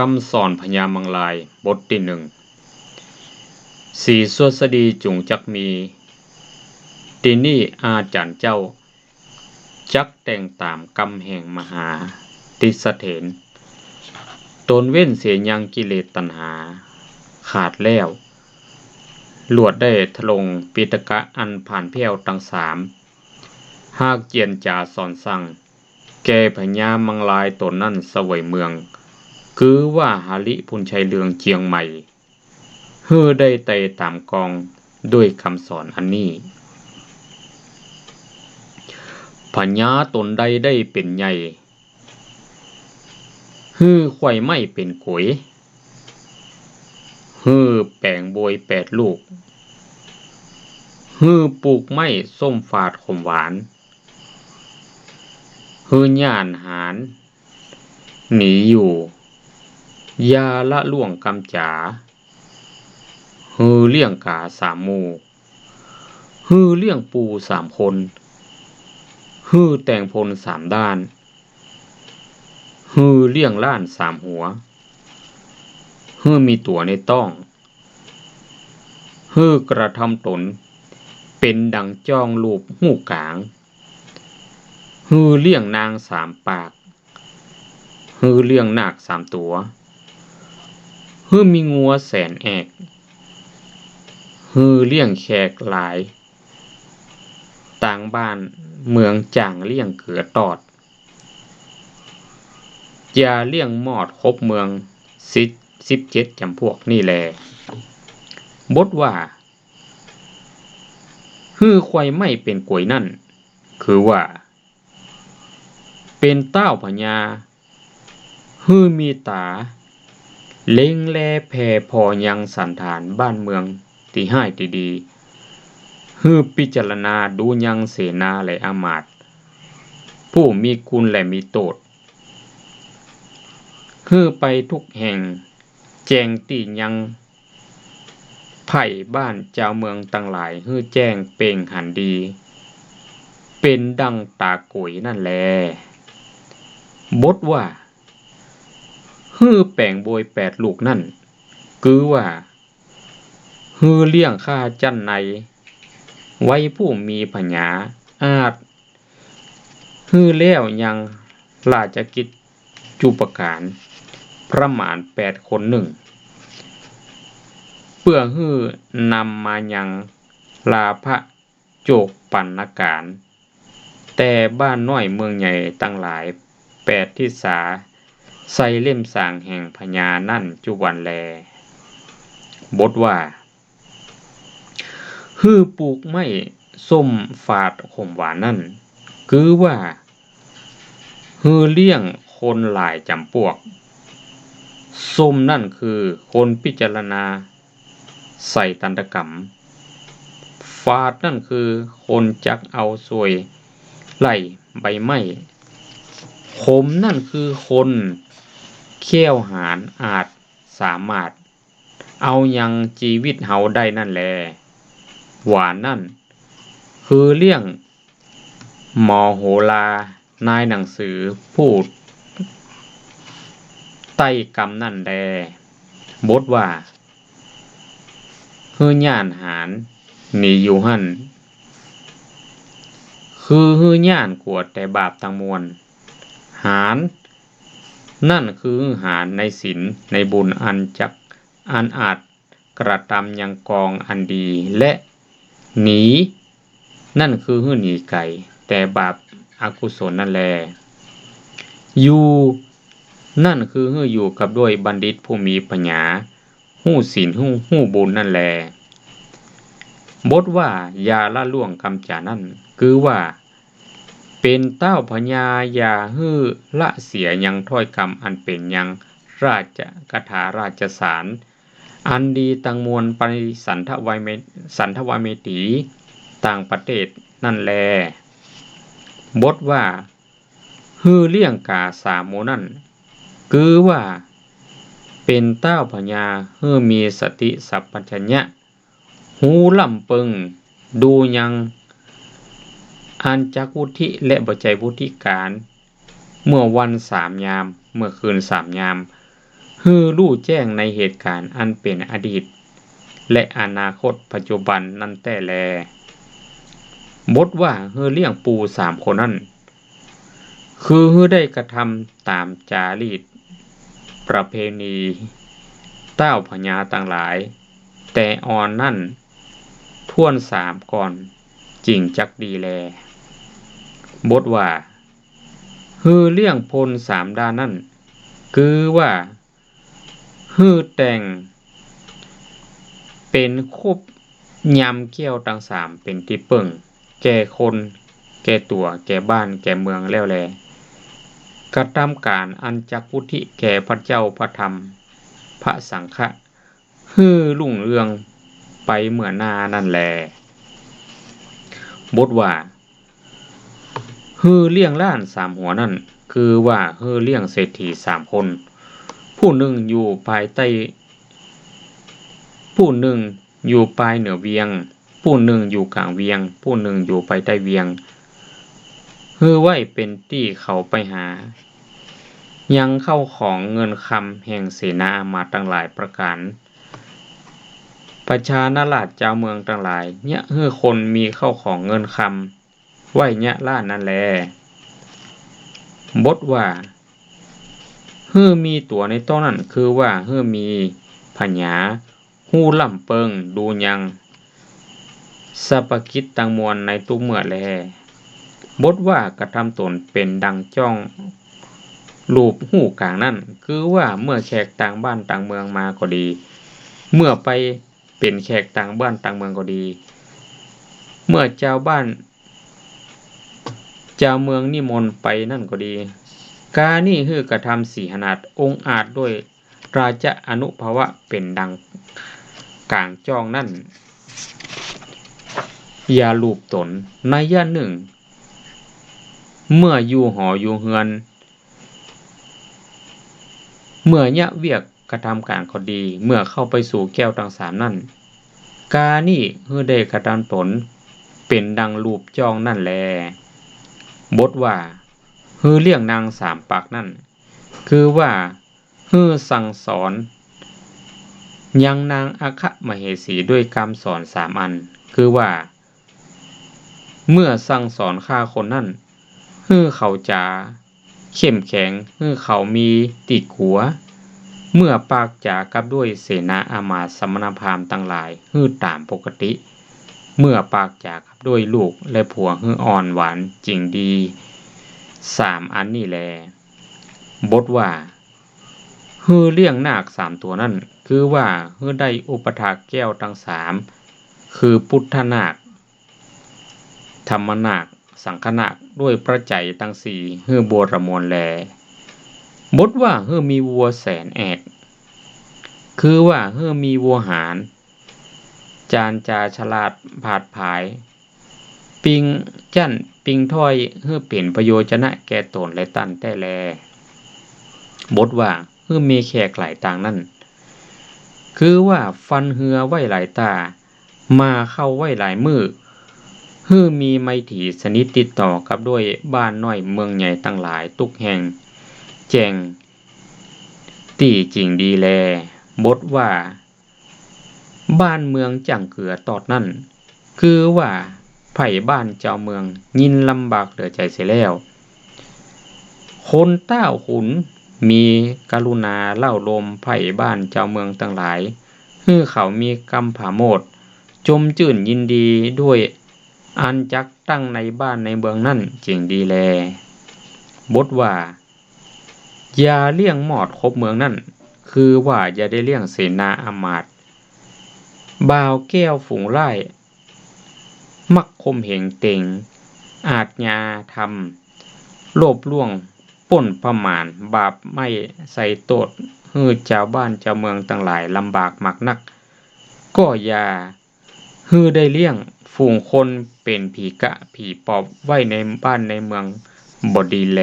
คำสอนพญามังลายบทที่หนึ่งสีสวสดีจุงจักมีตีนี่อาจารย์เจ้า จักแต่งตามกำแห่งมหาติสเถนตนเว้นเสียยังกิเลสตัณหา ขาดแล้วหลวดได้ทลงปิตกะอันผ่านเพียวตังสาม หากเจียนจ่าสอนสั่ง แกพญามังลายตนนั่นสวยเมือง คือว่าหาลิพุนชัยเลืองเจียงใหม่เฮือได้ไต่ตามกองด้วยคำสอนอันนี้พญาตนใดได้เป็นใหญ่ฮือไข่ไม่เป็นกวยฮือแปลงโบยแปดลูกฮือปลูกไม้ส้มฝาดขมหวานฮือย่านหารหนีอยู่ ยาละล่วงกำจาฮือเลี่ยงกาสามมูฮือเลี่ยงปูสามคนฮือแต่งพลสามด้านฮือเลี่ยงล้านสามหัวฮือมีตัวในต้องฮือกระทำตน เป็นดังจ้องลูปหูกลางฮือเลี่ยงนางสามปากฮือเลี่ยงนาคสามตัว ฮือมีงัวแสนแอกฮือเลี่ยงแขกหลาย ต่างบ้านเมืองจ่างเลี่ยงเขือตอดยาเลี่ยงมอดคบเมืองสิสิบเจ็ดจำพวกนี่แล บทว่าฮือควายไม่เป็นกวยนั่น คือว่า เป็นเต้าพญาฮือมีตา เล็งแลแผ่พอยังสันฐานบ้านเมืองที่ให้ดีดีๆฮือพิจารณาดูยังเสนาและอามาตย์ผู้มีคุณและมีโตดฮือไปทุกแห่ง แจงตียัง ไผ่บ้านเจ้าเมืองตั้งหลายฮือแจ้งเป่งหันดี เป็นดังตากุยนั่นแล บทว่า ฮือแป่งโบยแปดลูกนั่นคือว่าฮือเลี้ยงข้าจันใน ไว้ผู้มีปัญญาอาจฮือแล้วยังราชกิจจุปการประมาณแปดคนหนึ่ง เพื่อฮื้อนำมายังลาพระโจกปันนาการ แต่บ้านน้อยเมืองใหญ่ตั้งหลายแปดที่สา ใส่เล่มสางแห่งพญานั่นจุวันแล บทว่าฮือปลูกไม้ส้มฝาดขมหวานนั่น คือว่าฮือเลี้ยงคนหลายจำพวก ส้มนั่นคือคนพิจารณา ใส่ตันตกรรม ฟาดนั่นคือคนจักเอาสวยไล่ใบไม้ขมนั่นคือคน เขี้ยวหารอาจสามารถ เอายังชีวิตเฮาได้นั่นแล หวานนั่น คือเลี่ยงหมอโหลานายหนังสือพูด ใต้กรรมนั่นแลบทว่าฮือย่านหารหนีอยู่หั่นคือฮือย่านกวดแต่บาปตังมวล หาร นั่นคือหารในศีลในบุญอันจักอันอาจกระทำยังกองอันดีและหนี นั่นคือหื้อหนีไก่ แต่บาปอากุศลนั่นแลอยู่นั่นคือหื้ออยู่กับด้วยบัณฑิตผู้มีปัญญาหู้ศีลหู้หู้บุญนั่นแลบทว่า ยาละล่วงกำจานั่น คือว่า เป็นเต้าพญายาฮื้อละเสียยังถ้อยคำอันเป็นยังราชกถาราชสาร อันดีตังมวลปริสันทวายเมสันทวายเมตีต่างประเทศนั่นแล บทว่าฮือเลี่ยงกาสามโมนั่น คือว่า เป็นเต้าพญาฮือมีสติสัพพัญญะ หูลำปิงดูยัง อันจักวุธิและบใจวุธิการ เมื่อวันสามยาม เมื่อคืนสามยามฮือรู้แจ้งในเหตุการณ์อันเป็นอดีต และอนาคตปัจจุบันนั่นแต่แล บทว่าเฮือเลี้ยงปูสามคนนั้นคือเฮือได้กระทำตามจารีต ประเพณีเต้าพญาต่างหลาย แต่อ่อนนั่นท่วนสามก่อนจริงจักดีแล บทว่าฮือเลี้ยงพลสามดานั่น คือว่าฮือแต่ง เป็นคุบยำเกี้ยวตังสามเป็นที่เปิ่ง แก่คน แก่ตัว แก่บ้าน แก่เมืองแล้วแลกระทำการอันจักพุทธิแก่พระเจ้าพระธรรม พระสังฆะฮือลุ่งเรืองไปเหมือนนานั่นแลบทว่า ฮือเลี้ยงล้านสามหัวนั่น คือว่าฮือเลี้ยงเศรษฐีสามคน ผู้หนึ่งอยู่ภายใต้ ผู้หนึ่งอยู่ปลายเหนือเวียง ผู้หนึ่งอยู่กลางเวียง ผู้หนึ่งอยู่ภายใต้เวียงฮือไว้เป็นที่เขาไปหา ยังเข้าของเงินคำแห่งเสนาอามาตย์ตั้งหลายประการประชานาราชเจ้าเมืองตั้งหลาย เนี่ยเฮือคนมีเข้าของเงินคำ ไหวเนี่ยล้านนั่นแล บทว่าเฮือมีตัวในต้นนั้นคือว่าเฮือมีพญาหู้ล่ำเปิงดูยังสปกิจตังมวลในทุกเมื่อแล บทว่ากระทำตนเป็นดังจ้องรูปหูกลางนั่นคือว่าเมื่อแขกต่างบ้านต่างเมืองมาก็ดี เมื่อไปเป็นแขกต่างบ้านต่างเมืองก็ดี เมื่อเจ้าบ้าน จ้าเมืองนิมนต์ไปนั่นก็ดี กานี่คือกระทำสี่ขนาดองค์อาจด้วย ราชอนุภาวะเป็นดังกลางจองนั่นอย่าลูบตนในย่านหนึ่ง เมื่ออยู่หออยู่เฮือน เมื่อเนี่ยเวียกกระทำการก็ดี เมื่อเข้าไปสู่แก้วทั้งสามนั่น กานี่เฮือได้กระทำตนเป็นดังรูปจองนั่นแล บทว่าฮือเลี้ยงนางสามปักนั่น คือว่าฮือสั่งสอน ยังนางอาคะมเหสีด้วยคำสอนสามอัน คือว่า เมื่อสั่งสอนข้าคนนั่นฮือเขาจะเข้มแข็งฮือเขามีติขัว เมื่อปากจากับด้วยเสนาอามาสมณพามตั้งหลายฮือตามปกติ เมื่อปากจากับด้วยลูกและผัวฮืออ่อนหวานจริงดีสามอันนี่แล บทว่าฮือเลี้ยงนาคสามตัวนั่น คือว่าฮือได้อุปถากแก้วทั้งสามคือพุทธนาค ธรรมนาค สังฆนาคด้วยประใจยทั้งสี่ฮือบัวระมวลแล บทว่าฮือมีวัวแสนแอก คือว่าฮือมีวัวหาร จานจาฉลาดผาดผาย ปิงจั่นปิงถ้อยเฮือเปลี่ยนประโยชนะแก่ตนและตันแต่แล บทว่าเฮือมีแขกหลายต่างนั่น คือว่าฟันเหือไว้หลายตา มาเข้าไว้หลายมือฮือมีไมถีสนิทติดต่อกับด้วยบ้านน้อยเมืองใหญ่ตั้งหลายตุกแห่ง แจงตีจริงดีแล บทว่า บ้านเมืองจังเกือตอดนั่น คือว่าไผ่บ้านเจ้าเมืองยินลำบากเหลือใจเสียแล้ว คนเต้าขุนมีกรุณาเล่าลมไผ่บ้านเจ้าเมืองต่างหลายฮือเขามีกรรมผาโมดจมจื่นยินดีด้วยอันจักตั้งในบ้านในเมืองนั่นจริงดีแล บทว่า อย่าเลี่ยงหมอดคบเมืองนั่น คือว่าอย่าได้เลี่ยงเสนาอามาตย บ่าวแก้วฝูงไล่มักคมเหงเต็ง อาจยาทำโลบล่วงป่นประมาณ บาปไม่ใส่โตดฮือเจ้าบ้านเจ้าเมืองต่างหลายลำบากหมักนัก ก็อย่าฮือได้เลี้ยงฝูงคนเป็นผีกะผีปอบไว้ในบ้านในเมืองบดีแล